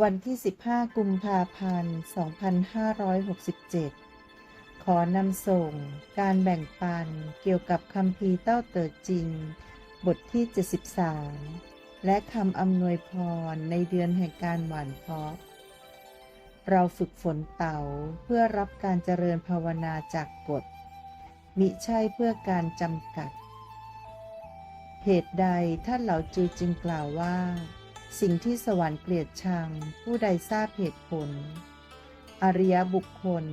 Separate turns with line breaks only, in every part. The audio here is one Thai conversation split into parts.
วันที่ 15 กุมภาพันธ์ 2567 ขอนำส่งการแบ่งปันเกี่ยวกับคำพีเต้าเติดจริง บทที่ 73 และคำอำนวยพรในเดือนแห่งการหวานเพาะ เราฝึกฝนเต่าเพื่อรับการเจริญภาวนาจากกฎ มิใช่เพื่อการจำกัด เหตุใดท่านเหล่าจือจึงกล่าวว่า สิ่งที่สวรรค์เกลียดชัง ผู้ใดทราบเหตุผล อริยบุคคล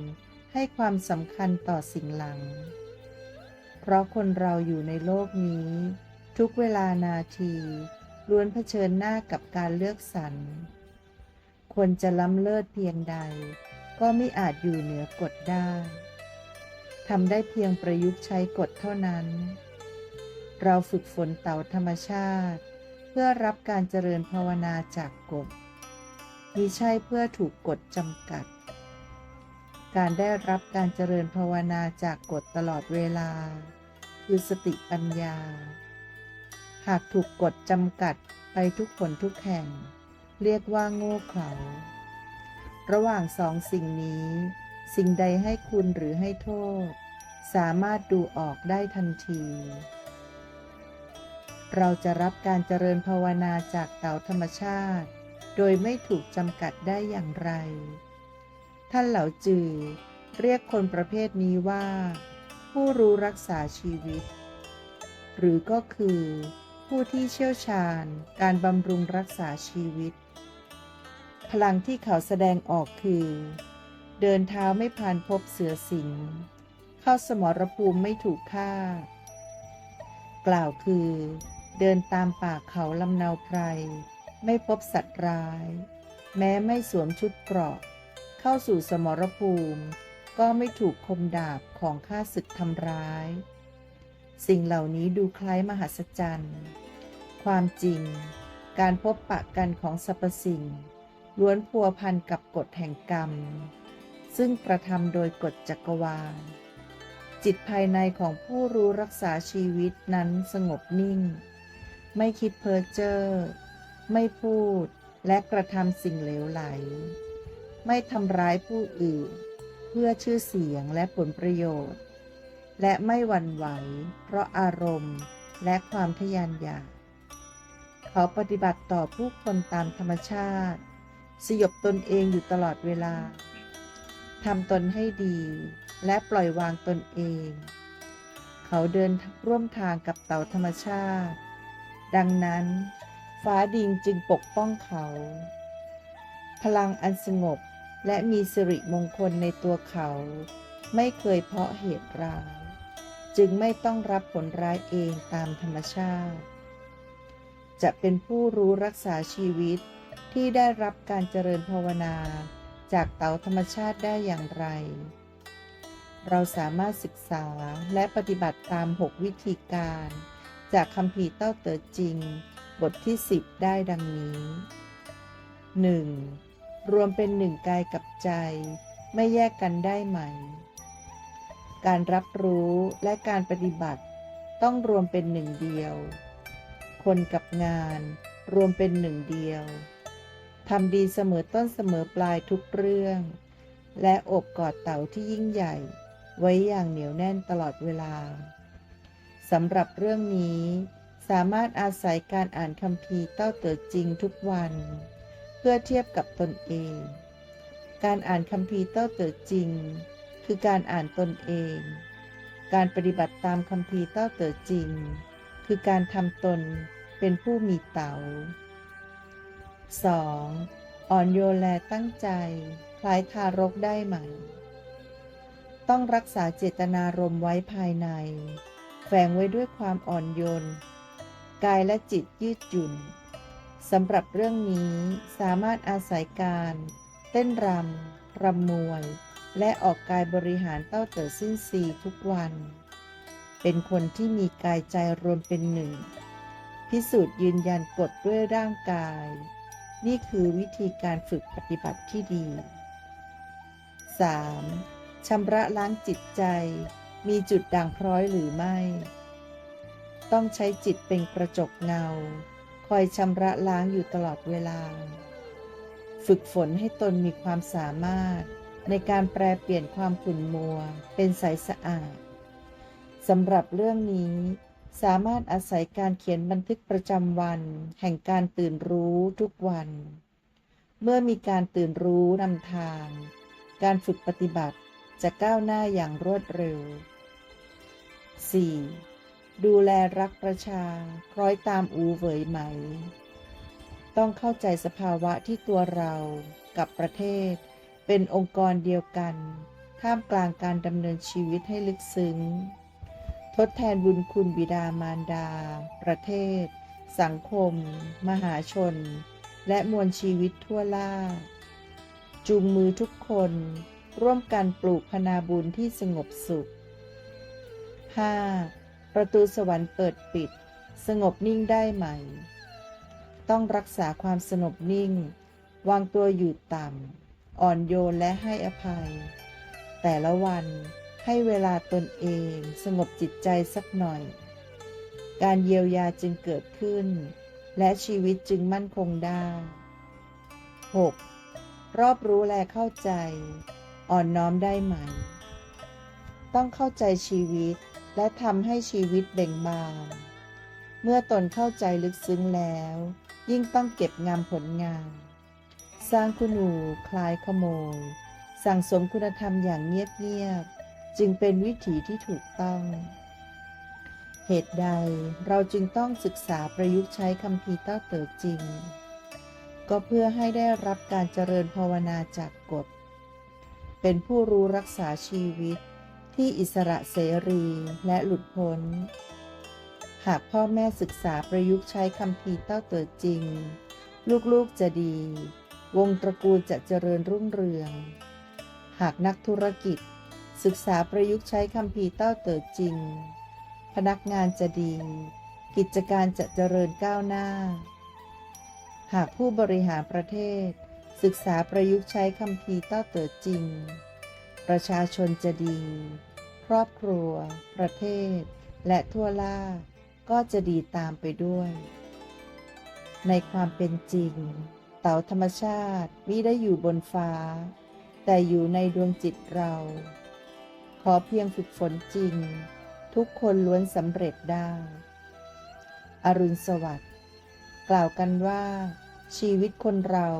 ให้ความสำคัญต่อสิ่งหลัง เพราะคนเราอยู่ในโลกนี้ ทุกเวลานาทีล้วนเผชิญหน้ากับการเลือกสรรควรจะล้ำเลิศเพียงใด ก็ไม่อาจอยู่เหนือกฎได้ทำได้เพียงประยุกต์ใช้กฎเท่านั้น เราฝึกฝนเต่าธรรมชาติ เพื่อรับการเจริญภาวนาจากกฎมิใช่เพื่อถูกกฎจำกัด การได้รับการเจริญภาวนาจากกฎตลอดเวลา คือสติปัญญา หากถูกกฎจำกัดไปทุกผลทุกแห่ง เรียกว่าโง่เขลาระหว่างสองสิ่งนี้ สิ่งใดให้คุณหรือให้โทษ สามารถดูออกได้ทันที เราจะรับการเจริญภาวนาจากเต่าธรรมชาติ โดยไม่ถูกจำกัดได้อย่างไร ท่านเหล่าจือ เรียกคนประเภทนี้ว่า ผู้รู้รักษาชีวิต หรือก็คือ ผู้ที่เชี่ยวชาญการบำรุงรักษาชีวิต พลังที่เขาแสดงออกคือ เดินเท้าไม่ผ่านพบเสือสิง เข้าสมรภูมิไม่ถูกฆ่ากล่าวคือ เดินตามป่าเขาลำนาวไพร ไม่พบสัตว์ร้าย แม้ไม่สวมชุดเกราะ เข้าสู่สมรภูมิ ก็ไม่ถูกคมดาบของข้าศึกทำร้าย สิ่งเหล่านี้ดูคล้ายมหัศจรรย์ ความจริง การพบปะกันของสรรพสิ่ง ล้วนพัวพันกับกฎแห่งกรรม ซึ่งกระทำโดยกฎจักรวาลจิตภายในของผู้รู้รักษาชีวิตนั้นสงบนิ่ง ไม่คิดเพ้อเจ้อไม่พูดและกระทำสิ่งเหลวไหล ไม่ทำร้ายผู้อื่น เพื่อชื่อเสียงและผลประโยชน์ และไม่หวั่นไหว เพราะอารมณ์และความทะยานอยากเขาปฏิบัติต่อผู้คนตามธรรมชาติ สยบตนเองอยู่ตลอดเวลาทำตนให้ดี และปล่อยวางตนเอง เขาเดินร่วมทางกับเต่าธรรมชาติ ดังนั้น ฟ้าดิงจึงปกป้องเขา พลังอันสงบและมีสิริมงคลในตัวเขา ไม่เคยเพาะเหตุร้ายจึงไม่ต้องรับผลร้ายเองตามธรรมชาติ จะเป็นผู้รู้รักษาชีวิตที่ได้รับการเจริญภาวนา จากเต๋าธรรมชาติได้อย่างไร เราสามารถศึกษาและปฏิบัติตาม 6 วิธีการ จากคำพีร์เต้าเต๋อจริง บทที่ 10 ได้ดังนี้ 1. รวมเป็นหนึ่งกายกับใจ ไม่แยกกันได้ไหม การรับรู้และการปฏิบัติต้องรวมเป็นหนึ่งเดียว คนกับงานรวมเป็นหนึ่งเดียวทำดีเสมอต้นเสมอปลายทุกเรื่อง และอบกอดเต่าที่ยิ่งใหญ่ ไว้อย่างเหนียวแน่นตลอดเวลา สำหรับเรื่องนี้สามารถอาศัยการอ่านคำพีเต้าเติดจริงทุกวัน เพื่อเทียบกับตนเอง การอ่านคำพีเต้าเติดจริง คือการอ่านตนเอง การปฏิบัติตามคำพีเต้าเติดจริง คือการทำตนเป็นผู้มีเต๋า 2. อ่อนโยนแลตั้งใจ คล้ายทารกได้ไหม ต้องรักษาเจตนารมณ์ไว้ภายใน แฝงไว้ด้วยความอ่อนโยน กายและจิตยืดหยุ่นสำหรับเรื่องนี้สามารถอาศัยการ เต้นรำรำมวย และออกกายบริหารเต้าเต๋อสิ้นซีทุกวัน เป็นคนที่มีกายใจรวมเป็นหนึ่ง พิสูจน์ยืนยันกฎด้วยร่างกาย นี่คือวิธีการฝึกปฏิบัติที่ดี 3. ชำระล้างจิตใจ มีจุดด่างพร้อยหรือไม่ ต้องใช้จิตเป็นกระจกเงา คอยชำระล้างอยู่ตลอดเวลา ฝึกฝนให้ตนมีความสามารถ ในการแปลเปลี่ยนความขุ่นมัว เป็นใสสะอาดสำหรับเรื่องนี้สามารถอาศัยการเขียนบันทึกประจำวัน แห่งการตื่นรู้ทุกวัน เมื่อมีการตื่นรู้นำทาง การฝึกปฏิบัติ จะก้าวหน้าอย่างรวดเร็ว 4. ดูแลรักประชา คล้อยตามอูเวยไหม ต้องเข้าใจสภาวะที่ตัวเรากับประเทศ เป็นองค์กรเดียวกัน ท่ามกลางการดำเนินชีวิตให้ลึกซึ้ง ทดแทนบุญคุณบิดามารดา ประเทศ สังคม มหาชน และมวลชีวิตทั่วล่า จูงมือทุกคน ร่วมกันปลูกพนาบุญที่สงบสุข 5. ประตูสวรรค์เปิดปิด สงบนิ่งได้ไหม ต้องรักษาความสงบนิ่ง วางตัวอยู่ต่ำ อ่อนโยนและให้อภัย แต่ละวันให้เวลาตนเองสงบจิตใจสักหน่อย การเยียวยาจึงเกิดขึ้น และชีวิตจึงมั่นคงได้ 6. รอบรู้และเข้าใจ อ่อนน้อมได้ไหม ต้องเข้าใจชีวิตและทำให้ชีวิตเบ่งบาน เมื่อตนเข้าใจลึกซึ้งแล้ว ยิ่งต้องเก็บงามผลงาน สร้างคุณูคลายขโมย สั่งสมคุณธรรมอย่างเงียบๆจึงเป็นวิถีที่ถูกต้อง เหตุใดเราจึงต้องศึกษาประยุกต์ใช้คำพีเต้าเต๋อจริง ก็เพื่อให้ได้รับการเจริญภาวนาจากกฎ เป็นผู้รู้รักษาชีวิตที่อิสระเสรีและหลุดพ้น หากพ่อแม่ศึกษาประยุกต์ใช้คำพีเต้าเต๋อจริง ลูกๆจะดี วงตระกูลจะเจริญรุ่งเรือง หากนักธุรกิจ ศึกษาประยุกต์ใช้คำพีเต้าเต๋อจริง พนักงานจะดี กิจการจะเจริญก้าวหน้า หากผู้บริหารประเทศ ศึกษาประยุกต์ใช้คำพีเต้าเต๋อจริง ประชาชนจะดี ครอบครัว ประเทศ และทั่วล่า ก็จะดีตามไปด้วย ในความเป็นจริง เต่าธรรมชาติมิได้อยู่บนฟ้า แต่อยู่ในดวงจิตเรา ขอเพียงฝึกฝนจริง ทุกคนล้วนสำเร็จได้ อรุณสวัสดิ์ กล่าวกันว่า ชีวิตคนเรา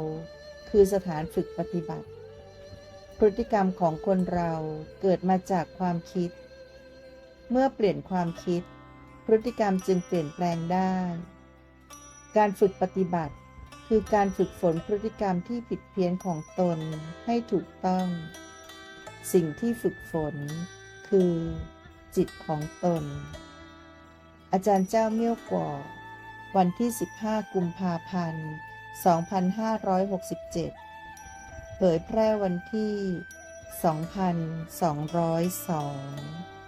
คือสถานฝึกปฏิบัติ พฤติกรรมของคนเราเกิดมาจากความคิด เมื่อเปลี่ยนความคิด พฤติกรรมจึงเปลี่ยนแปลงได้ การฝึกปฏิบัติ คือการฝึกฝนพฤติกรรมที่ผิดเพี้ยนของตนให้ถูกต้อง สิ่งที่ฝึกฝน คือ จิตของตน อาจารย์เจ้าเมี่ยวกว่าวันที่ 15 กุมภาพันธ์ 2567 เผยแพร่วันที่ 2202